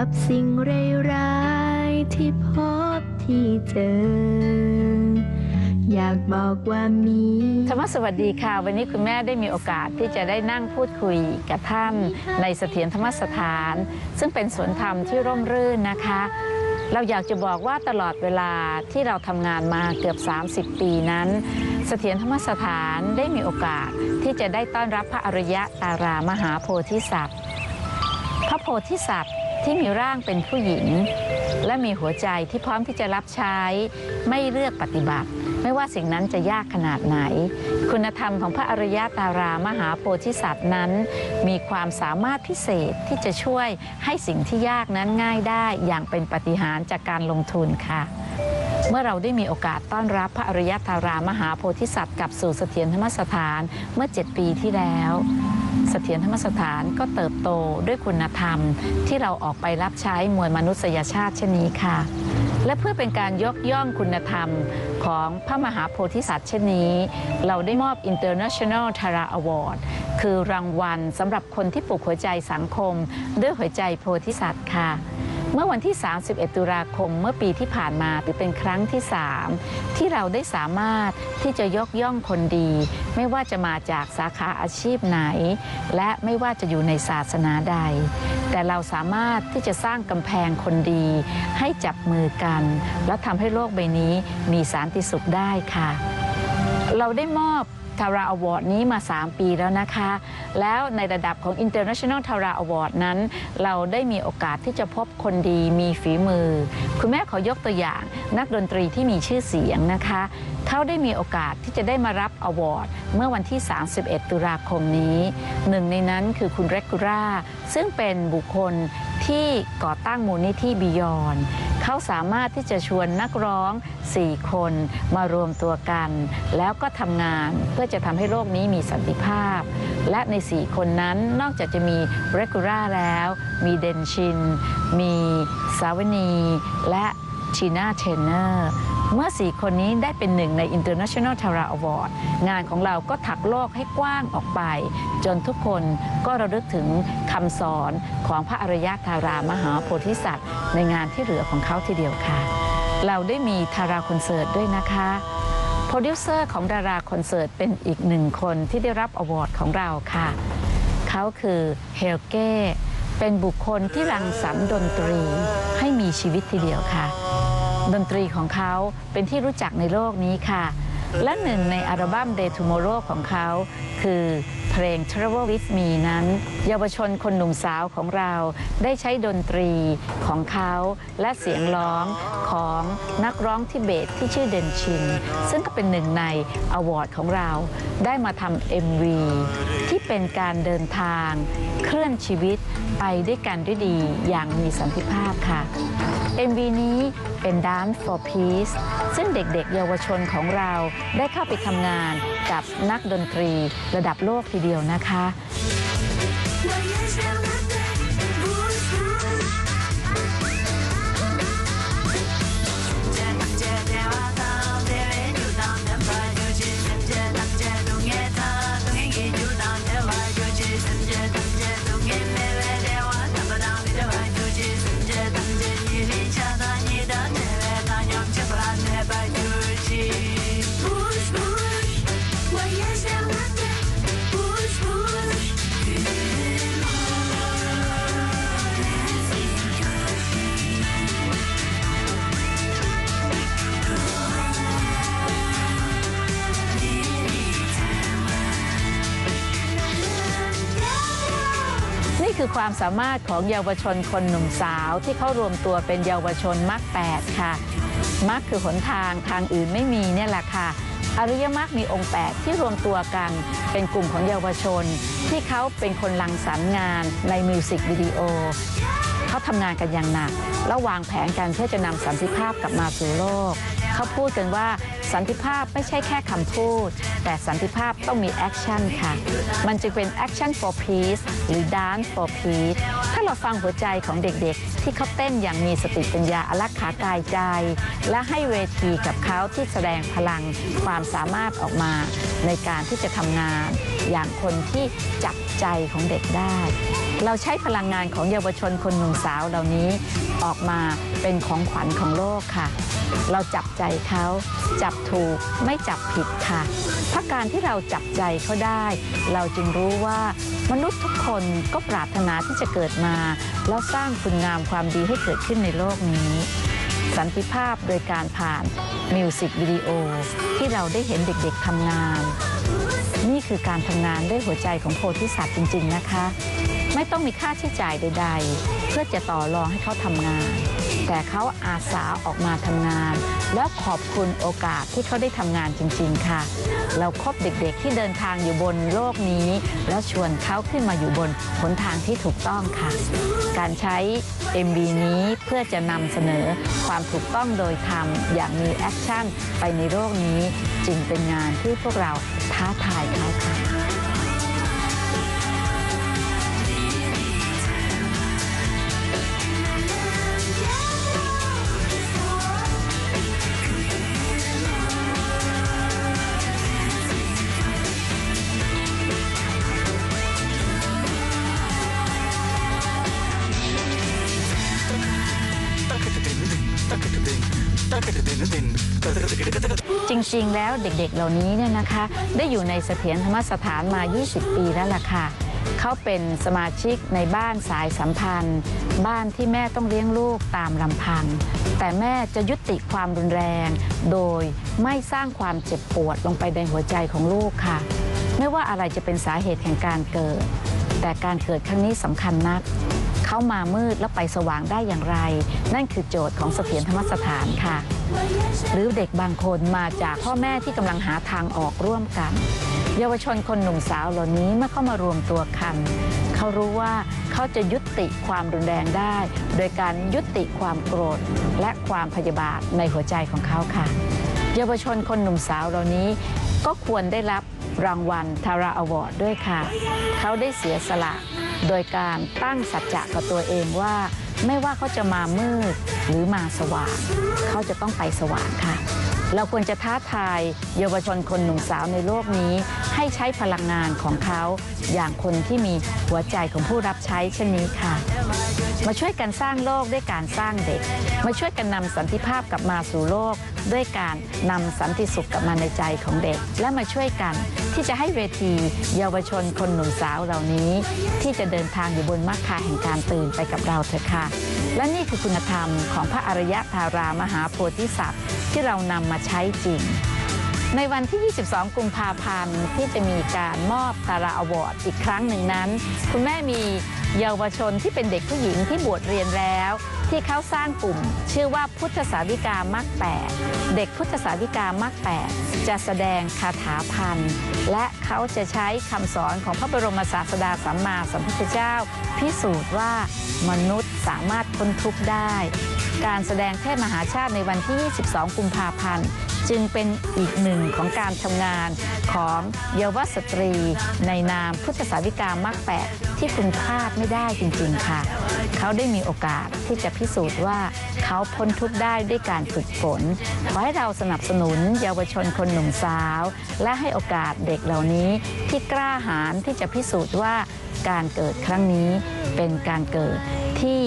กับสิ่งร้ายๆที่พบที่เจออยากบอกว่ามีธรรมสวัสดีค่ะ วันนี้คุณแม่ได้มีโอกาสที่จะได้นั่งพูดคุยกับท่านในเสถียรธรรมสถาน ซึ่งเป็นสวนธรรมที่ร่มรื่นนะคะ เราอยากจะบอกว่าตลอดเวลาที่เราทำงานมาเกือบ 30 ปีนั้นเสถียรธรรมสถานได้มีโอกาสที่จะได้ต้อนรับพระอริยะตารามหาโพธิสัตว์ พระโพธิสัตว์ ที่มีร่างเป็นผู้หญิง และมีหัวใจที่พร้อมที่จะรับใช้ ไม่เลือกปฏิบัติ ไม่ว่าสิ่งนั้นจะยากขนาดไหน คุณธรรมของพระอริยตารามหาโพธิสัตว์นั้น มีความสามารถพิเศษที่จะช่วยให้สิ่งที่ยากนั้นง่ายได้อย่างเป็นปฏิหารจากการลงทุนค่ะเมื่อเราได้มีโอกาสต้อนรับพระอริยตารามหาโพธิสัตว์กลับสู่เสถียรธรรมสถานเมื่อ 7 ปีที่แล้ว เสถียรธรรมสถานก็เติบโตด้วยคุณธรรม ที่เราออกไปรับใช้มวลมนุษยชาติเช่นนี้ค่ะ และเพื่อเป็นการยกย่องคุณธรรมของพระมหาโพธิสัตว์เช่นนี้ เราได้มอบ International Tara Award คือรางวัลสำหรับคนที่ปลุกหัวใจสังคม ด้วยหัวใจโพธิสัตว์ค่ะ เมื่อวันที่ 31 ตุลาคมเมื่อปีที่ผ่านมาถือเป็นครั้งที่ 3 ที่เราได้สามารถที่จะยกย่องคนดี ไม่ว่าจะมาจากสาขาอาชีพไหน และไม่ว่าจะอยู่ในศาสนาใด แต่เราสามารถที่จะสร้างกำแพงคนดี ให้จับมือกัน และทำให้โลกใบนี้มีสันติสุขได้ค่ะ เราได้มอบ ทาราอวอร์ดนี้มา 3 ปีแล้วนะคะ แล้วในระดับของ International Tara Award นั้น เราได้มีโอกาสที่จะพบคนดีมีฝีมือ คุณแม่ขอยกตัวอย่างนักดนตรีที่มีชื่อเสียงนะคะเขาได้มีโอกาสที่จะได้มารับอวอร์ดเมื่อวันที่ 31 ตุลาคมนี้ หนึ่งในนั้นคือคุณเรกูร่าซึ่งเป็นบุคคล ที่ก่อตั้งมูลนิธิบิยอนเขาสามารถที่จะชวนนักร้อง 4 คนมารวมตัวกัน แล้วก็ทำงานเพื่อจะทำให้โลกนี้มีสันติภาพ และใน 4 คนนั้นนอกจากจะมีเรกูร่าแล้ว มีเดนชิน มีสาวนี และชีน่าเทนเนอร์ เมื่อ 4 คนนี้ได้เป็นหนึ่งใน International Tara Award งานของเราก็ถักโลกให้กว้างออกไป จนทุกคนก็ระลึกถึงคำสอนของพระอริยธารามหาโพธิสัตว์ ในงานที่เหลือของเขาทีเดียวค่ะ เราได้มีทาราคอนเสิร์ตด้วยนะคะโปรดิวเซอร์ของดาราคอนเสิร์ตเป็นอีกหนึ่งคนที่ได้รับอวอร์ดของเราค่ะ เขาคือเฮลเก้เป็นบุคคลที่รังสรรค์ดนตรีให้มีชีวิตทีเดียวค่ะ ดนตรีของเขาเป็นที่รู้จักในโลกนี้ค่ะ และหนึ่งในอัลบั้ม Day Tomorrow ของเขา คือเพลง Travel with Me นั้น เยาวชนคนหนุ่มสาวของเราได้ใช้ดนตรีของเขาและเสียงร้องของนักร้องทิเบตที่ชื่อเดนชิน ซึ่งก็เป็นหนึ่งในอวอร์ดของเราได้มาทำ MV ที่เป็นการเดินทาง เคลื่อนชีวิตไปด้วยกันด้วยดีอย่างมีสันติภาพค่ะ MV นี้เป็น Dance for Peace ซึ่งเด็กๆ เยาวชนของเราได้เข้าไปทำงานกับนักดนตรีระดับโลกทีเดียวนะคะ นี่คือความสามารถของเยาวชนคนหนุ่มสาวที่เขารวมตัวเป็นเยาวชนมรรคแปดค่ะมรรคคือหนทางทางอื่นไม่มีเนี่ยแหละค่ะ อริยมรรคมีองค์ 8 ที่รวมตัวกันเป็นกลุ่มของเยาวชน ที่เขาเป็นคนรังสรรค์งานในมิวสิกวิดีโอเขาทำงานกันอย่างหนัก แล้ววางแผนกันเพื่อจะนำสันติภาพกลับมาสู่โลก เขาพูดกันว่าสันติภาพไม่ใช่แค่คำพูด แต่สันติภาพต้องมีแอคชั่นค่ะ มันจึงเป็น action for peace หรือ dance for peace ถ้าเราฟังหัวใจของเด็กๆ ที่เขาเต้นอย่างมีสติปัญญาอารักขากายใจ และให้เวทีกับเขาที่แสดงพลังความสามารถออกมาในการที่จะทำงาน อย่างคนที่จับใจของเด็กได้ เราใช้พลังงานของเยาวชนคนหนุ่มสาวเหล่านี้ออกมา เป็นของขวัญของโลกค่ะ เราจับใจเขาจับถูกไม่จับผิดค่ะเพราะการที่เราจับใจเขาได้ เราจึงรู้ว่ามนุษย์ทุกคนก็ปรารถนาที่จะเกิดมา แล้วสร้างคุณงามความดีให้เกิดขึ้นในโลกนี้ สันติภาพโดยการผ่านมิวสิกวิดีโอที่เราได้เห็นเด็กๆทำงาน นี่คือการทำงานด้วยหัวใจของโพธิสัตว์จริง ๆ นะคะ ไม่ต้องมีค่าใช้จ่ายใด ๆ เพื่อจะต่อรองให้เขาทำงาน แต่เขาอาสาออกมาทำงาน แล้วขอบคุณโอกาสที่เขาได้ทำงานจริง ๆ ค่ะ เราครบเด็กๆที่เดินทางอยู่บนโลกนี้ แล้วชวนเขาขึ้นมาอยู่บนหนทางที่ถูกต้องค่ะ การใช้ MV นี้เพื่อจะนำเสนอความถูกต้องโดยธรรมอย่างมีแอคชั่นไปในโลกนี้ จึงเป็นงานที่พวกเราท้าทายเขาค่ะ จริงๆ แล้วเด็กๆ เหล่านี้เนี่ยนะคะ ได้อยู่ในเสถียรธรรมสถานมา 20 ปีแล้วล่ะค่ะเขาเป็นสมาชิกในบ้านสายสัมพันธ์ บ้านที่แม่ต้องเลี้ยงลูกตามลำพัง แต่แม่จะยุติความรุนแรง โดยไม่สร้างความเจ็บปวดลงไปในหัวใจของลูกค่ะ ไม่ว่าอะไรจะเป็นสาเหตุแห่งการเกิด แต่การเกิดครั้งนี้สำคัญนัก เขามามืดแล้วไปสว่างได้อย่างไร นั่นคือโจทย์ของเสถียรธรรมสถานค่ะ หรือเด็กบางคนมาจากพ่อแม่ที่กำลังหาทางออกร่วมกัน เยาวชนคนหนุ่มสาวเหล่านี้เมื่อเข้ามารวมตัวกันเขารู้ว่าเขาจะยุติความรุนแรงได้ โดยการยุติความโกรธ และความพยาบาทในหัวใจของเขาค่ะ เยาวชนคนหนุ่มสาวเหล่านี้ก็ควรได้รับ รางวัลทาราอวอร์ดด้วยค่ะ เขาได้เสียสละโดยการตั้งสัจจะกับตัวเองว่า ไม่ว่าเขาจะมามืดหรือมาสว่าง เขาจะต้องไปสว่างค่ะ เราควรจะท้าทายเยาวชนคนหนุ่มสาวในโลกนี้ ให้ใช้พลังงานของเขา อย่างคนที่มีหัวใจของผู้รับใช้เช่นนี้ค่ะ มาช่วยกันสร้างโลกด้วยการสร้างเด็ก มาช่วยกันนำสันติภาพกลับมาสู่โลก ด้วยการนำสันติสุขกลับมาในใจของเด็ก และมาช่วยกันที่จะให้เวทีเยาวชนคนหนุ่มสาวเหล่านี้ ที่จะเดินทางอยู่บนมรรคาแห่งการตื่นไปกับเราเถอะค่ะ และนี่คือคุณธรรมของพระอริยธารามหาโพธิสัตว์ ที่เรานำมาใช้จริง ในวันที่ 22 กุมภาพันธ์ที่จะมีการมอบตาราอวอร์ดอีกครั้งหนึ่งนั้น คุณแม่มีเยาวชนที่เป็นเด็กผู้หญิงที่บวชเรียนแล้ว ที่เขาสร้างกลุ่ม ชื่อว่าพุทธสาวิกามักแปดเด็กพุทธสาวิกามักแปดจะแสดงคาถาพันธ์และเขาจะใช้คำสอนของพระบรมศาสดาสัมมาสัมพุทธเจ้า พิสูจน์ว่ามนุษย์สามารถพ้นทุกข์ได้ การแสดงเทศมหาชาติในวันที่ 22 กุมภาพันธ์ จึงเป็นอีกหนึ่งของการทำงานของเยาวสตรีในนามพุทธสาวิกามรรคแปดที่คุณพลาดไม่ได้จริงๆค่ะ เขาได้มีโอกาสที่จะพิสูจน์ว่าเขาพ้นทุกข์ได้ด้วยการฝึกฝน ขอให้เราสนับสนุนเยาวชนคนหนุ่มสาว และให้โอกาสเด็กเหล่านี้ที่กล้าหาญที่จะพิสูจน์ว่าการเกิดครั้งนี้เป็นการเกิดที่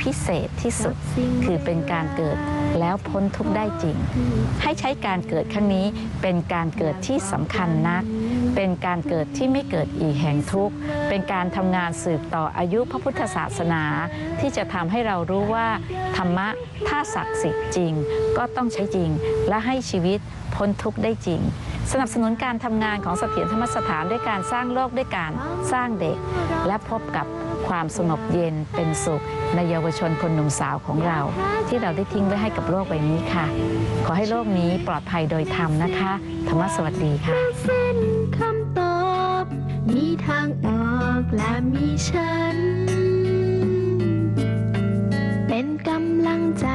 พิเศษที่สุดคือเป็นการเกิด แล้วพ้นทุกข์ได้จริง ให้ใช้การเกิดครั้งนี้เป็นการเกิดที่สำคัญนัก เป็นการเกิดที่ไม่เกิดอีกแห่งทุกข์ เป็นการทำงานสืบต่ออายุพระพุทธศาสนา ที่จะทำให้เรารู้ว่า ธรรมะถ้าศักดิ์สิทธิ์จริง ก็ต้องใช้จริง และให้ชีวิตพ้นทุกข์ได้จริงสนับสนุนการทำงานของเสถียรธรรมสถานด้วยการสร้างโลกด้วยการสร้างเด็ก และพบกับ ความสงบเย็นเป็นสุข ในเยาวชนคนหนุ่มสาวของเรา ที่เราได้ทิ้งไว้ให้กับโลกใบนี้ค่ะ ขอให้โลกนี้ปลอดภัยโดยธรรมนะคะ ธรรมะสวัสดีค่ะเส้นคำตอบมีทางออกและมีฉัน เป็นกำลังใจ